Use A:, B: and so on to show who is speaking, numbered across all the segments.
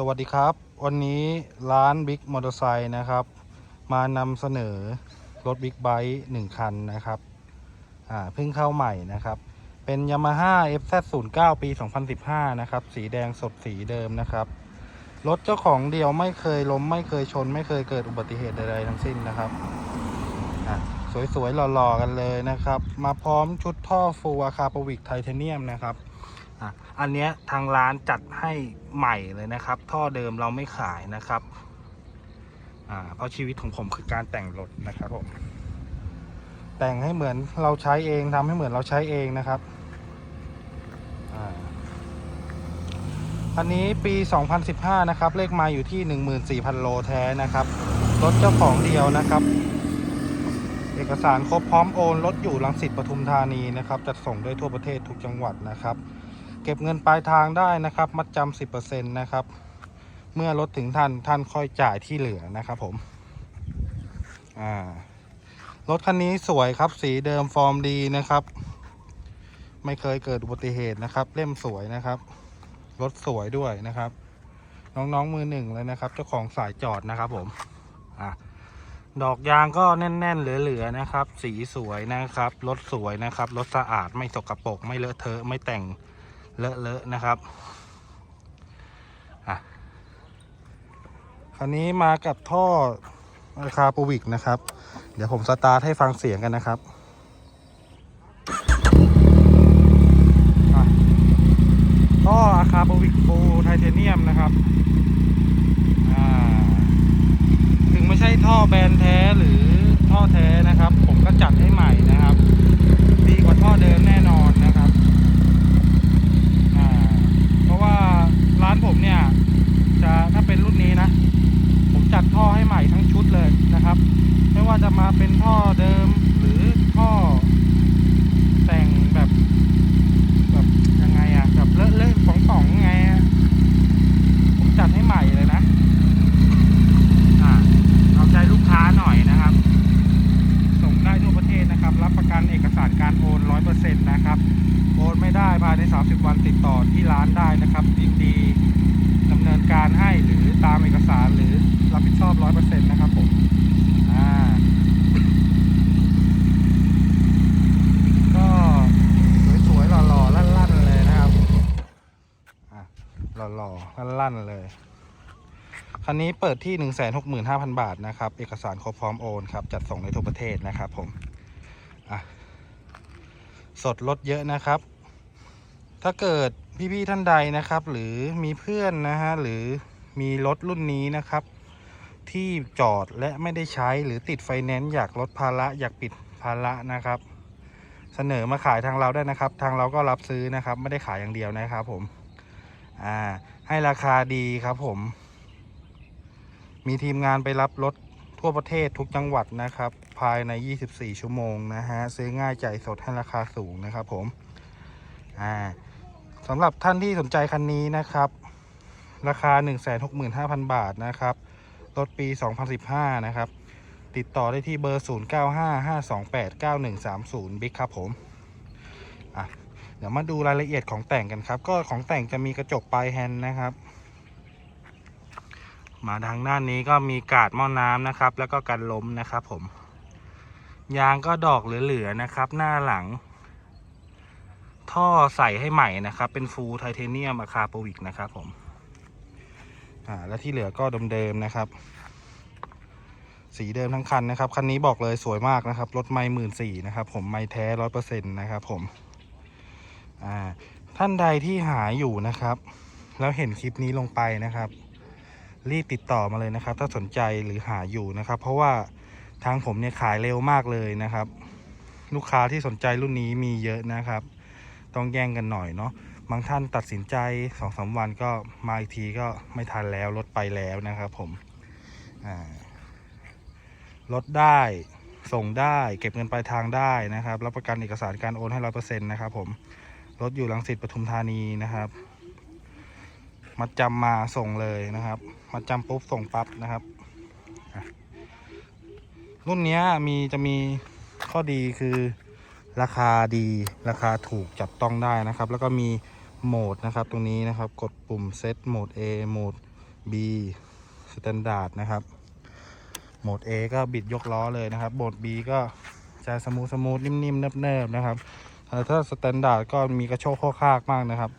A: สวัสดีครับ วันนี้ร้านบิ๊กมอเตอร์ไซค์นะครับ มานำเสนอรถบิ๊กไบค์หนึ่งคันนะครับอ่าเพิ่งเข้าใหม่นะครับ เป็น Yamaha FZ09 ปี 2015 นะครับ สีแดงสดสีเดิมนะครับ รถเจ้าของเดียวไม่เคยล้ม ไม่เคยชน ไม่เคยเกิดอุบัติเหตุใดๆทั้งสิ้นนะครับอะสวยๆหล่อๆกันเลยนะครับ มาพร้อมชุดท่อฟูอาคาปวิกไทเทเนียมนะครับ อะอันเนี้ยทางร้านจัดให้ใหม่เลยนะครับ ท่อเดิมเราไม่ขายนะครับอ่าเพราะชีวิตของผมคือการแต่งรถนะครับผมแต่งให้เหมือนเราใช้เองทำให้เหมือนเราใช้เองนะครับอ่าอันนี้ปี 2015 นะครับ เลขมาอยู่ที่ 14,000 โลแท้นะครับ รถเจ้าของเดียวนะครับ เอกสารครบพร้อมโอน รถอยู่ลังสิตปทุมธานีนะครับ จัดส่งได้ทั่วประเทศทุกจังหวัดนะครับ เก็บเงินปลายทางได้นะครับ มัดจำสิบเปอร์เซ็นต์นะครับ เมื่อรถถึงท่านท่านค่อยจ่ายที่เหลือนะครับผมอ่ารถคันนี้สวยครับสีเดิมฟอร์มดีนะครับ ไม่เคยเกิดอุบัติเหตุนะครับ เล่มสวยนะครับ รถสวยด้วยนะครับ น้องๆมือหนึ่งเลยนะครับ เจ้าของสายจอดนะครับผมอะดอกยางก็แน่น ๆ เหลือๆนะครับ สีสวยนะครับ รถสวยนะครับ รถสะอาดไม่สกปรกไม่เลอะเทอะไม่แต่ง เลอะๆนะครับอะคันนี้มากับท่อราคาปูวิกนะครับ เดี๋ยวผมสตาร์ทให้ฟังเสียงกันนะครับท่ออาคาปูวิกปูไทเทเนียมนะครับ ถึงไม่ใช่ท่อแบรนด์แท้หรือท่อแท้นะครับ ผมก็จัดให้ใหม่นะครับ ดีกว่าท่อเดิมแน่นอนนะครับ อ่าเพราะว่าร้านผมเนี่ย จะถ้าเป็นรุ่นนี้นะ ผมจัด ส่ทั้งชุดเลยนะครับ ไม่ว่าจะมาเป็นท่อเดิมหรือท่อแต่งแบบแบบยังไงอะแบบเลอะเลอะๆป่องๆไงอะผมจัดให้ใหม่เลยนะอ่าเอาใจลูกค้าหน่อยนะครับ ส่งได้ทั่วประเทศนะครับ รับประกันเอกสารการโอนร้อยเปอร์เซ็นต์นะครับ โอนไม่ได้ภายใน30วันติดต่อที่ร้านได้นะครับยินดีดำ เนินการให้หรือตามเอกสารหรือรับผิดชอบ100%นต์นะครับผมอ่าก็สวยๆหล่อๆลั่นๆเลยนะครับอะหล่อๆลั่นๆเลยคันนี้เปิดที่ 165,000 บาทนะครับ เอกสารครบพร้อมโอนครับ จัดส่งในทั่วประเทศนะครับผมอะสดลดเยอะนะครับ ถ้าเกิด พี่ๆท่านใดนะครับ หรือมีเพื่อนนะฮะหรือมีรถรุ่นนี้นะครับ ที่จอดและไม่ได้ใช้หรือติดไฟแนนซ์อยากลดภาระอยากปิดภาระนะครับ เสนอมาขายทางเราได้นะครับ ทางเราก็รับซื้อนะครับ ไม่ได้ขายอย่างเดียวนะครับ ผมอ่าให้ราคาดีครับผม มีทีมงานไปรับรถทั่วประเทศทุกจังหวัดนะครับ ภายใน 24 ชั่วโมงนะฮะซื้อง่ายจ่ายสดให้ราคาสูงนะครับ ผมอ่า สำหรับท่านที่สนใจคันนี้นะครับ ราคา 165,000 บาทนะครับ รถปี 2015 นะครับ ติดต่อได้ที่เบอร์ 0955289130 บิ๊กครับผมอะเดี๋ยวมาดูรายละเอียดของแต่งกันครับ ก็ของแต่งจะมีกระจกปลายแฮนด์นะครับ มาทางด้านนี้ก็มีกาดหม้อน้ำนะครับ แล้วก็กันล้มนะครับผม ยางก็ดอกเหลือๆนะครับ หน้าหลัง ท่อใส่ให้ใหม่นะครับ เป็นฟูลไทเทเนียมอะคาโปวิกนะครับผม อ่า แล้วที่เหลือก็เดิมๆนะครับ สีเดิมทั้งคันนะครับ คันนี้บอกเลยสวยมากนะครับ รถไม่หมื่นสี่นะครับผม ไม่แท้ร้อยเปอร์เซ็นต์นะครับผม อ่า ท่านใดที่หาอยู่นะครับ แล้วเห็นคลิปนี้ลงไปนะครับ รีบติดต่อมาเลยนะครับ ถ้าสนใจหรือหาอยู่นะครับ เพราะว่าทางผมเนี่ยขายเร็วมากเลยนะครับ ลูกค้าที่สนใจรุ่นนี้มีเยอะนะครับ ต้องแย่งกันหน่อยเนาะบางท่านตัดสินใจสองสาวันก็มาอีกทีก็ไม่ทันแล้วรถไปแล้วนะครับผมรถได้ส่งได้ เก็บเงินปลายทางได้นะครับรับประกันเอกสารการโอนให้ร้อยเปอร์เซ็นต์นะครับผมรถอยู่ลังสิตปทุมธานีนะครับมัดจำมาส่งเลยนะครับมัดจำปุ๊บส่งปั๊บนะครับรุ่นนี้มีจะมีข้อดีคือ ราคาดีราคาถูกจับต้องได้นะครับ แล้วก็มีโหมดนะครับตรงนี้นะครับ กดปุ่มเซตโหมด A โหมด B สแตนดาร์ดนะครับ โหมด A ก็บิดยกล้อเลยนะครับ โหมด B ก็จะสมูทสมูทนิ่มๆเนิบๆนะครับแต่ถ้าสแตนดาร์ดก็มีกระโชกโคกคากมากนะครับ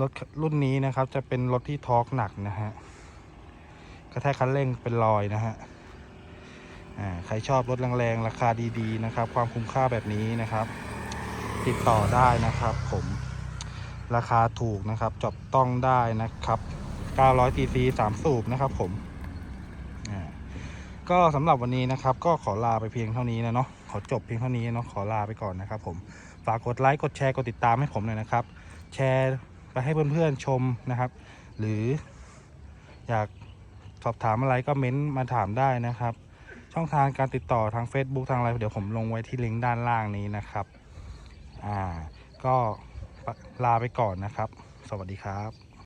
A: รถรุ่นนี้นะครับจะเป็นรถที่ทอร์กหนักนะฮะกระแทกคันเร่งเป็นรอยนะฮะ ใครชอบรถแรงๆ ราคาดีๆนะครับ ความคุ้มค่าแบบนี้นะครับ ติดต่อได้นะครับผมราคาถูกนะครับจับต้องได้นะครับ 900 cc 3 สูบนะครับผมก็สำหรับวันนี้นะครับ ก็ขอลาไปเพียงเท่านี้นะเนาะขอจบเพียงเท่านี้เนาะขอลาไปก่อนนะครับ ผมฝากกดไลค์กดแชร์กดติดตามให้ผมหน่อยนะครับ แชร์ไปให้เพื่อนๆชมนะครับ หรืออยากสอบถามอะไรก็เม้นต์มาถามได้นะครับ ช่องทางการติดต่อทาง Facebook ทางอะไรเดี๋ยวผมลงไว้ที่ลิงก์ด้านล่างนี้นะครับ อ่า ก็ลาไปก่อนนะครับ สวัสดีครับ